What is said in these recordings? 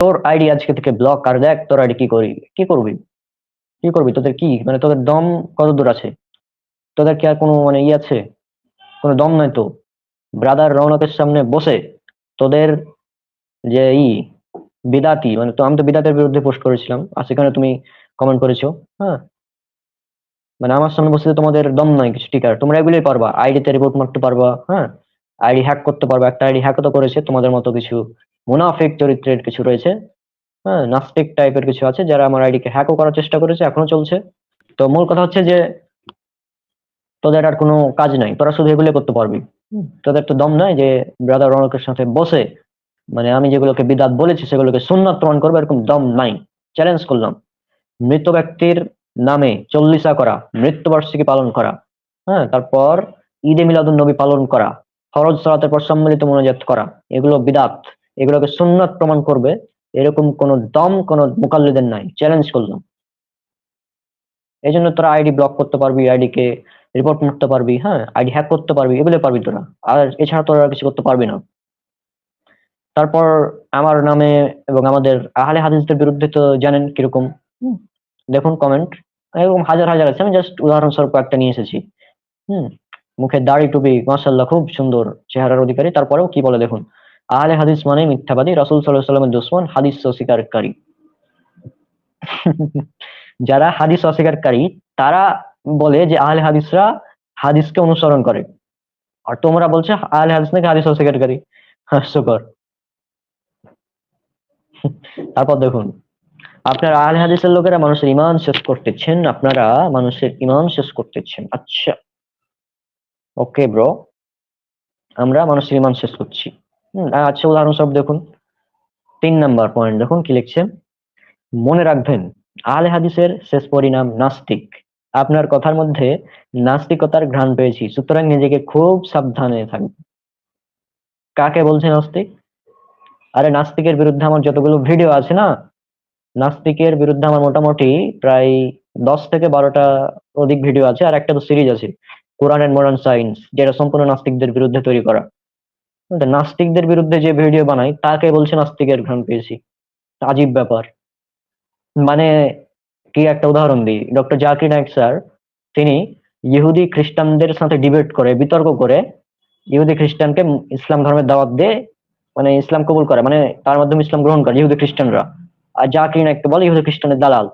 তোর আইডি আজকে থেকে ব্লক আর দেখ তোর আইডি কি করি, কি করবি? কি করবি? তোদের কি? মানে তোদের দম কত দূর আছে? তোদের কি আর কোনো মানে ই আছে? কোনো দম নাই তো? ব্রাদার রৌনকের সামনে বসে তোদের যে ই বিদাতি মানে তো আমি তো বিদাতের বিরুদ্ধে পোস্ট করেছিলাম, আর সেখানে তুমি কমেন্ট করেছ হ্যাঁ? মানে আমার সামনে বসে তোমাদের দম নাই, কিছু টিকার তোমরা এগুলোই পারবা, আইডিতে রিপোর্ট মারতে পারবা হ্যাঁ? আইডি হ্যাক করতে পারবা, একটা আইডি হ্যাক তো করেছে তোমাদের মতো কিছু মুনাফিক চরিত্রের কিছু রয়েছে। হ্যাঁ নাস্তিক টাইপের কিছু আছে যারা আমার আইডিকে হ্যাকও করার চেষ্টা করেছে এখনও চলছে। তো মূল কথা হচ্ছে যে তোদের আর কোনো কাজ নাই তোরা শুধু এগুলো করতে পারবি। তোদের তো দম নাই যে ব্রাদার রনকের সাথে বসে মানে আমি যেগুলোকে বিদাত বলেছি সেগুলোকে সুন্নাত প্রমাণ করব এরকম দম নাই। চ্যালেঞ্জ করলাম। মৃত ব্যক্তির নামে চল্লিশা করা মৃত্যুবার্ষিকী পালন করা হ্যাঁ তারপর ঈদে মিলাদুন নবী পালন করা ফরজ সালাতের পর সম্মিলিত মনোজাত করা এগুলো বিদাত। এগুলোকে সুন্নাত প্রমাণ করবে। এরকম কোন দম, কোন মোকাল্লিদের নাই। চ্যালেঞ্জ করলাম। এই জন্য তোরা আইডি ব্লক করতে পারবি আইডি কে রিপোর্ট করতে পারবি হ্যাঁ? আইডি হ্যাক করতে পারবি, এগুলো পারবি তোরা। আর এছাড়া তোরা কিছু করতে পারবি না। তারপর আমার নামে এবং আমাদের আহলে হাদিসদের বিরুদ্ধে তো জানেন কীরকম? দেখুন কমেন্ট এরকম হাজার হাজার আছে। আমি জাস্ট উদাহরণস্বরূপ একটা নিয়ে এসেছি। হুম। মুখে দাড়ি টুপি মাসাল্লাহ খুব সুন্দর চেহারার অধিকারী। তারপরেও কি বলে দেখুন? আহলে হাদিস মানে মিথ্যাবাদী। রসুল আলাইহি সাল্লামের দুশমন, হাদিস অস্বীকারী। যারা হাদিস অস্বীকারী, তারা বলে যে আহলে হাদিসরা হাদিসকে অনুসরণ করে। আর তোমরা বলছো আহলে হাদিস নাকি হাদিস অস্বীকারী? হাস্যকর। তারপর দেখুন, আপনারা আহলে হাদিসের লোকেরা মানুষের ইমান শেষ করতেছেন, আপনারা মানুষের ইমান শেষ করতেছেন। আচ্ছা। ওকে ব্রো আমরা মানুষের ইমান শেষ করছি। হুম, আচ্ছা উদাহরণস্বরূপ দেখুন। তিন নাম্বার পয়েন্ট দেখুন কি লিখছে? মনে রাখবেন আহলে হাদিসের শেষ পরিণাম নাস্তিক। আপনার কথার মধ্যে নাস্তিকতার ঘ্রাণ পেয়েছি সুতরাং নিজেকে খুব সাবধানে থাকবেন। কাকে বলছে নাস্তিক? আরে নাস্তিকের বিরুদ্ধে আমার যতগুলো ভিডিও আছে না নাস্তিকের বিরুদ্ধে আমার মোটামুটি প্রায় দশ থেকে বারোটা অধিক ভিডিও আছে আর একটা তো সিরিজ আছে কোরআন এন্ড মডার্ন সায়েন্স যেটা সম্পূর্ণ নাস্তিকদের বিরুদ্ধে তৈরি করা। নাস্তিকদের বিরুদ্ধে যে ভিডিও বানাই, তাকে বলছে নাস্তিকের ঘ্রাণ পেয়েছি। আজীব ব্যাপার। মানে কি একটা উদাহরণ দিই। ডক্টর জাকির নায়ক স্যার, তিনি ইহুদি খ্রিস্টানদের সাথে ডিবেট করে, বিতর্ক করে, ইহুদি খ্রিস্টানকে ইসলাম ধর্মের দাওয়াত দিয়ে মানে ইসলাম কবুল করে মানে তার মাধ্যমে ইসলাম গ্রহণ করে, ইহুদি খ্রিস্টানরা। আর জাকির নায়ককে বলে, ইহুদি খ্রিস্টানের দালাল।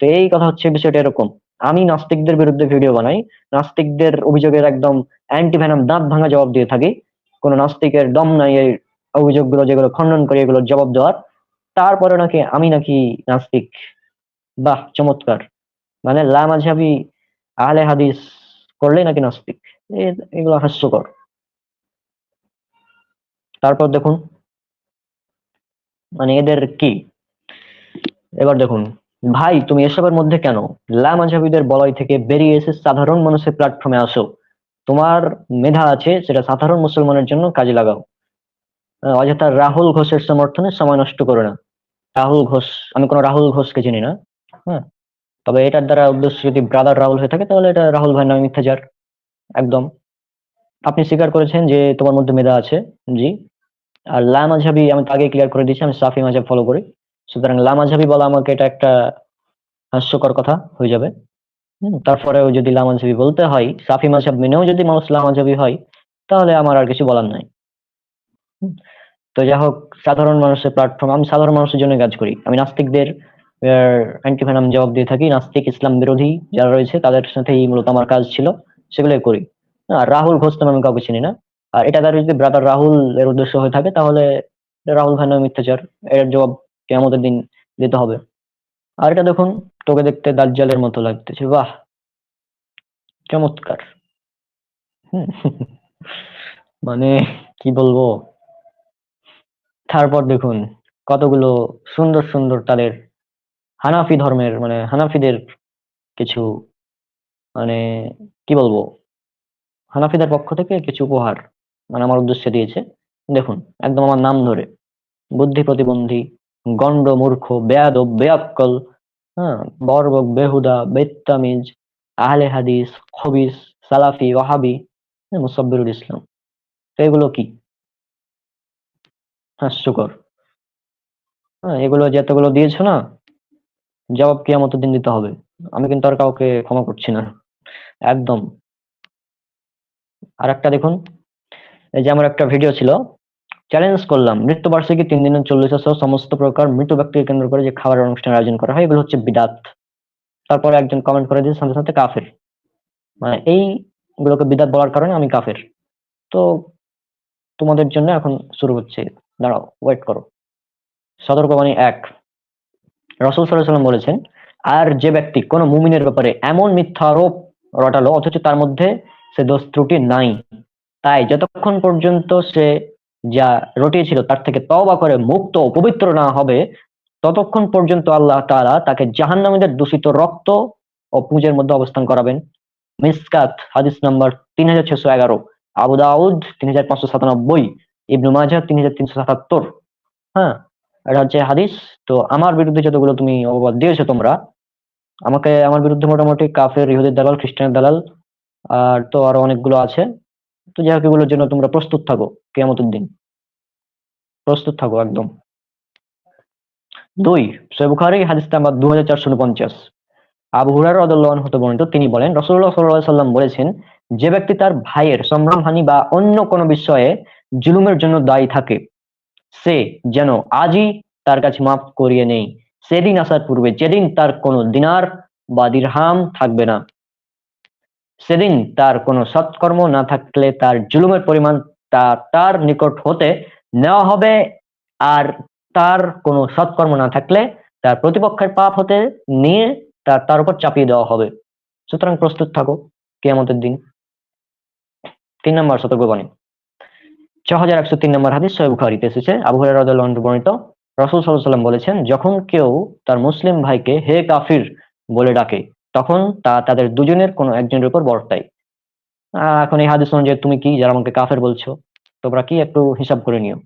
তো এই কথা হচ্ছে, বিষয়টা এরকম। আমি নাস্তিকদের বিরুদ্ধে ভিডিও বানাই, নাস্তিকদের অভিযোগের একদম অ্যান্টি ভ্যানাম দাঁত ভাঙা জবাব দিয়ে থাকি। কোন নাস্তিকের দম নাই এই অভিযোগগুলো যেগুলো খণ্ডন করে এগুলোর জবাব দেওয়ার, তারপরে নাকি আমি নাকি নাস্তিক। বাহ, চমৎকার। মানে লা মাঝহাবি আহলে হাদিস করলেই নাকি নাস্তিক। এগুলো হাস্যকর। তারপর দেখুন। মানে এদের কি? এবার দেখুন। ভাই, তুমি এসবের মধ্যে কেন? লা মাঝহাবিদের বলয় থেকে বেরিয়ে এসে সাধারণ মানুষের প্ল্যাটফর্মে আসো। তোমার মেধা আছে, সেটা সাধারণ মুসলমানের জন্য কাজে লাগাও। অযথা রাহুল ঘোষের সমর্থনে সময় নষ্ট করো না। রাহুল ঘোষ, আমি কোনো রাহুল ঘোষকে চিনি না হ্যাঁ? তবে এটার দ্বারা উদ্দেশ্য যদি ব্রাদার রাহুল হয়ে থাকে, তাহলে এটা রাহুল ভাই নামে মিথ্যাচার, একদম। আপনি স্বীকার করেছেন যে তোমার মধ্যে মেধা আছে, জি। আর লা মাঝহাবি, আমি তো আগে ক্লিয়ার করে দিয়েছি, আমি সাফি মাঝহাব ফলো করি। সুতরাং লা মাঝহাবি বলা আমাকে এটা একটা হাস্যকর কথা হয়ে যাবে। তারপরেও যদি লা বলতে হয়, সাফি মাঝহাব মেনেও যদি মানুষ লা মাঝহাবি হয়, তাহলে আমার আর কিছু বলার নাই। তো যাই হোক, সাধারণ মানুষের প্ল্যাটফর্ম আমি সাধারণ মানুষের জন্য কাজ করি। আমি নাস্তিকদের অ্যান্টিভেনাম জবাব দিয়ে থাকি, নাস্তিক ইসলাম বিরোধী যারা রয়েছে, তাদের সাথেই মূলত আমার কাজ ছিল, সেগুলোই করি। আর রাহুল ঘোষ নামে আমি কাউকে চিনি না। আর এটা তার যদি ব্রাদার রাহুল এর উদ্দেশ্য হয়ে থাকে, তাহলে রাহুল নামে মিথ্যাচার, এর জবাব কেমতের দিন দিতে হবে। আর এটা দেখুন তোকে দেখতে দাজ্জালের মতো লাগতেছে, বাহ! চমৎকার। মানে কি বলব? তারপর দেখুন, কতগুলো সুন্দর সুন্দর তাদের হানাফি ধর্মের মানে হানাফিদের কিছু মানে কি বলব? হানাফিদের পক্ষ থেকে কিছু উপহার মানে আমার উদ্দেশ্যে দিয়েছে। দেখুন, একদম আমার নাম ধরে, বুদ্ধি প্রতিবন্ধী গন্ড মূর্খ, বেয়াদব, বেয়াক্কল হ্যাঁ বর্বক বেহুদা বেত্তামিজ আহলে হাদিস খবিস সালাফি হ্যাঁ, মুসাব্বিরুল ইসলাম। তো এগুলো কি? হাস্যকর। হ্যাঁ এগুলো যে এতগুলো দিয়েছ না জবাব কিয়ামতের দিন দিতে হবে। আমি কিন্তু আর কাউকে ক্ষমা করছি না। একদম। আর একটা দেখুন। এই যে আমার একটা ভিডিও ছিল চ্যালেঞ্জ করলাম। মৃত্যুবার্ষিকী তিন দিনের চল্লিশ সহ সমস্ত প্রকার মৃত ব্যক্তিকে কেন্দ্র করে যে খাবার অনুষ্ঠানের আয়োজন করা হয়, এগুলো হচ্ছে বিদাত। তারপরে একজন কমেন্ট করে দিয়েছে সাথে সাথে কাফের। মানে এই গুলোকে বিদাত বলার কারণে আমি কাফের। তো তোমাদের জন্য এখন শুরু হচ্ছে। দাঁড়াও ওয়েট করো। সতর্কবাণী এক। রসুল সাল্লাম বলেছেন, আর যে ব্যক্তি কোনো মুমিনের ব্যাপারে এমন মিথ্যা আরোপ রটালো, অথচ তার মধ্যে সে দোষ ত্রুটি নাই, তাই যতক্ষণ পর্যন্ত সে যা রটিয়েছিল, তার থেকে তওবা করে মুক্ত পবিত্র না হবে, ততক্ষণ পর্যন্ত আল্লাহ তাআলা তাকে জাহান্নামীদের দূষিত রক্ত ও পুঁজের মধ্যে অবস্থান করাবেন। মিসকাত, হাদিস নাম্বার তিন হাজার ছশো এগারো। আবু দাউদ, তিন হাজার পাঁচশো সাতানব্বই। ইবনু মাজাহ, তিন হাজার তিনশো সাতাত্তর। হ্যাঁ এটা হচ্ছে হাদিস। তো আমার বিরুদ্ধে যতগুলো তুমি অপবাদ দিয়েছ তোমরা, আমাকে, আমার বিরুদ্ধে মোটামুটি কাফের, ইহুদের দালাল, খ্রিস্টানের দালাল, আর তো আরও অনেকগুলো আছে। তো যাই হোক, এগুলোর জন্য তোমরা প্রস্তুত থাকো। কেয়ামতের দিন। প্রস্তুত থাকো একদম। দুই সৈয় বুখারী, হাদিস নাম্বার দু হাজার চারশো উনপঞ্চাশ। আবু হুরার রদুল্লাহ হতে বর্ণিত, তিনি বলেন রসুল্লাহ সাল্লাহ সাল্লাম বলেছেন, যে ব্যক্তি তার ভাইয়ের সম্ভ্রমহানি বা অন্য কোনো বিষয়ে জুলুমের জন্য দায়ী থাকে, সে যেন আজই তার কাছে মাফ করিয়ে নেই। সেদিন আসার পূর্বে যেদিন তার কোনো দিনার বা দিরহাম থাকবে না। সেদিন তার কোনো সৎকর্ম না থাকলে তার জুলুমের পরিমাণ তা তার নিকট হতে নেওয়া হবে আর তার কোনো সৎকর্ম না থাকলে তার প্রতিপক্ষের পাপ হতে নিয়ে তার তার উপর চাপিয়ে দেওয়া হবে। সুতরাং প্রস্তুত থাকো কেয়ামতের দিন। তিন নম্বর সতর্কবাণী। ছ হাজার একশো তিন নম্বর হাদিস সহিহ বুখারীতে এসেছে। আবু আনহু বর্ণিত, রাসূল সাল্লাম বলেছেন, যখন কেউ তার মুসলিম ভাইকে হে কাফির বলে ডাকে, তখন তা তাদের দুজনের কোনো একজনের উপর বর্তায়। এখন এই হাদিস অনুযায়ী তুমি কি, যারা আমাকে কাফের বলছো, তোমরা কি একটু হিসাব করে নিও।